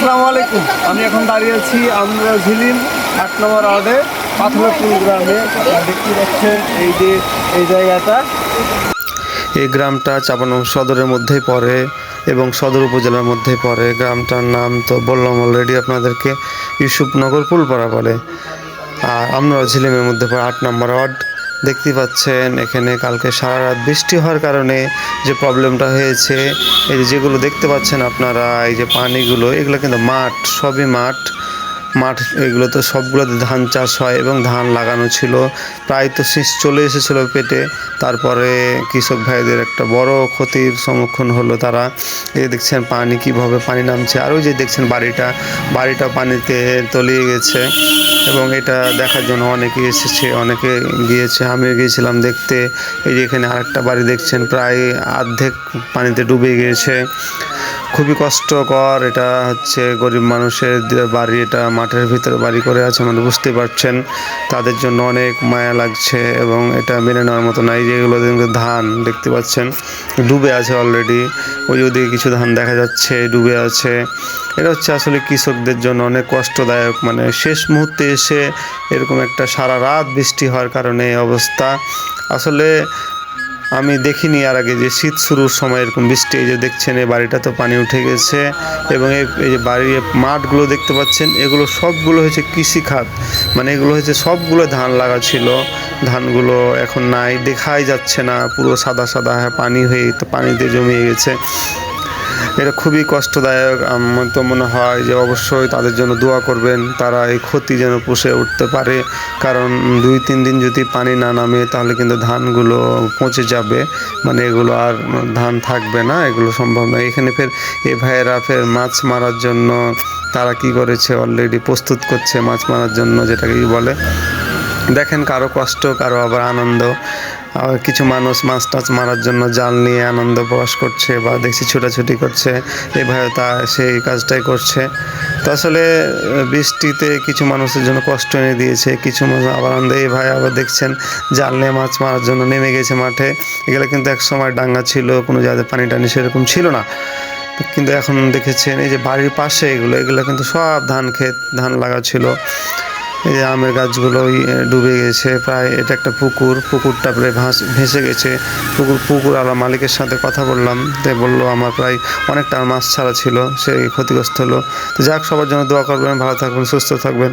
আসসালামু আলাইকুম। আমি এখন দাঁড়িয়ে আছি আমরা ঝিলিম আট নম্বর ওয়ার্ডে পাথরপুর গ্রামে। দেখতে পাচ্ছেন এই যে, এই জায়গাটা। এই গ্রামটা চাপানগর সদরের মধ্যেই পড়ে এবং সদর উপজেলার মধ্যে পড়ে। গ্রামটার নাম তো বললাম অলরেডি আপনাদেরকে, ইউসুফনগর ফুলপাড়া বলে। আর আমরা ঝিলিমের মধ্যে পড়ে আট নম্বর ওয়ার্ড। দেখতে পাচ্ছেন, এখানে কালকে সারা রাত বৃষ্টি হওয়ার কারণে যে প্রবলেমটা হয়েছে, এই যেগুলো দেখতে পাচ্ছেন আপনারা, এই যে পানিগুলো, এগুলো কিন্তু মাঠ, সবই মাঠ। মাঠ এগুলো তো সবগুলোতে ধান চাষ হয় এবং ধান লাগানো ছিল। প্রায় তো শীষ চলে এসেছিল পেটে। তারপরে কৃষক ভাইদের একটা বড় ক্ষতির সম্মুখীন হলো তারা। এই দেখছেন পানি কীভাবে পানি নামছে। আর ওই যে দেখছেন বাড়িটা বাড়িটা পানিতে তলিয়ে গেছে। এবং এটা দেখার জন্য অনেকে এসেছে, অনেকে গিয়েছে, আমিও গিয়েছিলাম দেখতে। এই যে এখানে আরেকটা বাড়ি দেখছেন, প্রায় অর্ধেক পানিতে ডুবে গিয়েছে। খুবই কষ্টকর, এটা হচ্ছে গরিব মানুষের বাড়ি, এটা মাঠের ভিতরে বাড়ি করে আছে মানে বুঝতে পারছেন। তাদের জন্য অনেক মায়া লাগছে এবং এটা মেনে নেওয়ার মতো নাই যেগুলো ধান, দেখতে পাচ্ছেন। ডুবে আছে অলরেডি ওই ওদিকে কিছু ধান দেখা যাচ্ছে, ডুবে আছে। এটা হচ্ছে আসলে কৃষকদের জন্য অনেক কষ্টদায়ক মানে শেষ মুহূর্তে এসে এরকম একটা সারা রাত বৃষ্টি হওয়ার কারণে অবস্থা। আসলে আমি দেখিনি আর আগে যে শীত শুরুর সময় এরকম বৃষ্টি, এই যে দেখছেন এই বাড়িটা তো পানি উঠে গেছে এবং এই যে বাড়ির মাঠগুলো দেখতে পাচ্ছেন, এগুলো সবগুলো হয়েছে কৃষিখাত মানে এগুলো হয়েছে সবগুলো ধান লাগা ছিল, ধানগুলো এখন নাই, দেখাই যাচ্ছে না, পুরো সাদা সাদা হ্যাঁ পানি হয়ে, পানিতে জমিয়ে গেছে। এটা খুবই কষ্টদায়ক। আমার তো মনে হয় যে অবশ্যই তাদের জন্য দোয়া করবেন, তারা এই ক্ষতি যেন পুষে উঠতে পারে। কারণ দুই, তিন দিন যদি পানি না নামে, তাহলে কিন্তু ধানগুলো পচে যাবে। মানে এগুলো আর ধান থাকবে না, এগুলো সম্ভব নয়। এখানে ফের এ ভাইয়েরা ফের মাছ মারার জন্য তারা কি করেছে? অলরেডি প্রস্তুত করছে মাছ মারার জন্য যেটাকে কি বলে। দেখেন কারও কষ্ট, কারও আবার আনন্দ। আর কিছু মানুষ মাছ টাছ মারার জন্য জাল নিয়ে আনন্দ প্রকাশ করছে বা দেখছি ছোটাছুটি করছে। এভাবে তা সেই কাজটাই করছে। তো আসলে, বৃষ্টিতে কিছু মানুষের জন্য কষ্ট এনে দিয়েছে, কিছু মানুষ আবার আনন্দ এই ভাই আবার দেখছেন জাল নিয়ে মাছ মারার জন্য নেমে গেছে মাঠে। এগুলো কিন্তু এক সময় ডাঙ্গা ছিল, কোনো জায়গায় পানি টানি সেরকম ছিল না। কিন্তু এখন দেখেছেন, এই যে বাড়ির পাশে এগুলো এগুলো কিন্তু সব ধান ক্ষেত, ধান লাগা ছিল। এই যে আমের গাছগুলো ডুবে গেছে। প্রায় এটা একটা পুকুর, পুকুরটা প্রায় ভাস ভেসে গেছে। পুকুর পুকুর আলা মালিকের সাথে কথা বললাম। তাই বলল, আমার প্রায় অনেকটা মাছ ছাড়া ছিল, সে ক্ষতিগ্রস্ত হলো। তো যাক, সবার জন্য দোয়া করবেন, ভালো থাকবেন, সুস্থ থাকবেন।